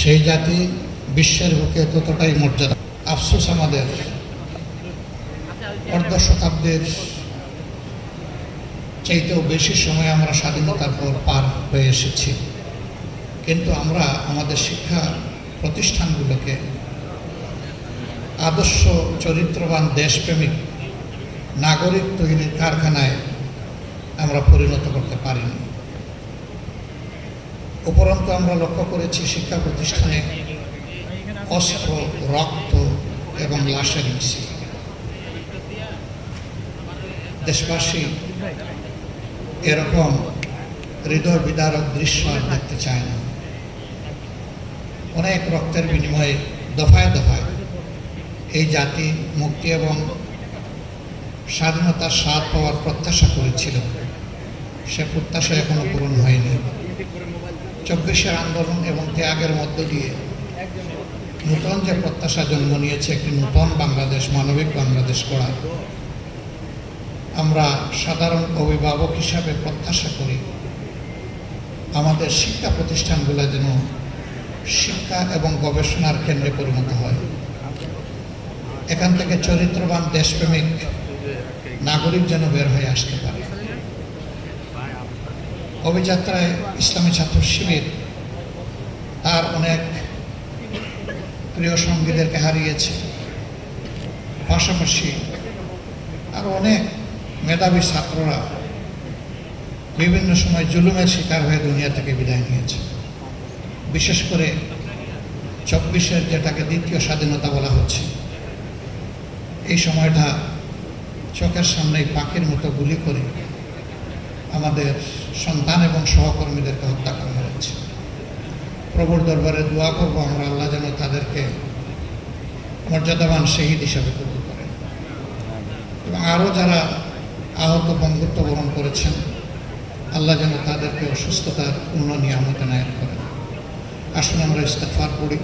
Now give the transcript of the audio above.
সেই জাতি বিশ্বের বুকে ততটাই মর্যাদা। আফসোস আমাদের অর্ধ শতাব্দীর চাইতেও বেশি সময় আমরা স্বাধীনতার পর পার হয়ে এসেছি। কিন্তু আমরা আমাদের শিক্ষা প্রতিষ্ঠানগুলোকে আদর্শ, চরিত্রবান, দেশপ্রেমিক, নাগরিক তৈরির কারখানায় আমরা পরিণত করতে পারিনি। উপরন্তু আমরা লক্ষ্য করেছি শিক্ষা প্রতিষ্ঠানে অস্ত্র, রক্ত এবং লাশের মিছিল। দেশবাসী এরকম হৃদয় বিদারক দৃশ্য আর দেখতে চায় না। অনেক রক্তের বিনিময়ে দফায় দফায় এই জাতি মুক্তি এবং স্বাধীনতার স্বাদ পাওয়ার প্রত্যাশা করেছিল। সে প্রত্যাশা এখনও পূরণ হয়নি। চব্বিশের আন্দোলন এবং ত্যাগের মধ্য দিয়ে নূতন যে প্রত্যাশা জন্ম নিয়েছে একটি নূতন বাংলাদেশ মানবিক বাংলাদেশ গড়া আমরা সাধারণ অভিভাবক হিসাবে প্রত্যাশা করি আমাদের শিক্ষা প্রতিষ্ঠানগুলো যেন শিক্ষা এবং গবেষণার কেন্দ্রে পরিণত হয়। এখান থেকে চরিত্রবান দেশপ্রেমিক নাগরিক যেন বের হয়ে আসতে পারে। অভিযাত্রায় ইসলামী ছাত্র শিবির তার অনেক প্রিয় সঙ্গীদেরকে হারিয়েছে। পাশাপাশি আরও অনেক মেধাবী ছাত্ররা বিভিন্ন সময় জুলুমের শিকার হয়ে দুনিয়া থেকে বিদায় নিয়েছে। বিশেষ করে চব্বিশের যেটাকে দ্বিতীয় স্বাধীনতা বলা হচ্ছে, এই সময়টা চোখের সামনেই পাখির মতো গুলি করে আমাদের সন্তান এবং সহকর্মীদেরকে হত্যা করা হয়েছে প্রভুর দরবারে দোয়া করব, আমরা আল্লাহ যেন তাদেরকে মর্যাদাবান শহীদ হিসাবে কবুল করেন। এবং আরও যারা আহত বন্ধুত্ব বরণ করেছেন, আল্লাহ যেন তাদেরকে অসুস্থতার পূর্ণ নিয়ামত নায়ক করেন। আসুন আমরা ইস্তেফার করি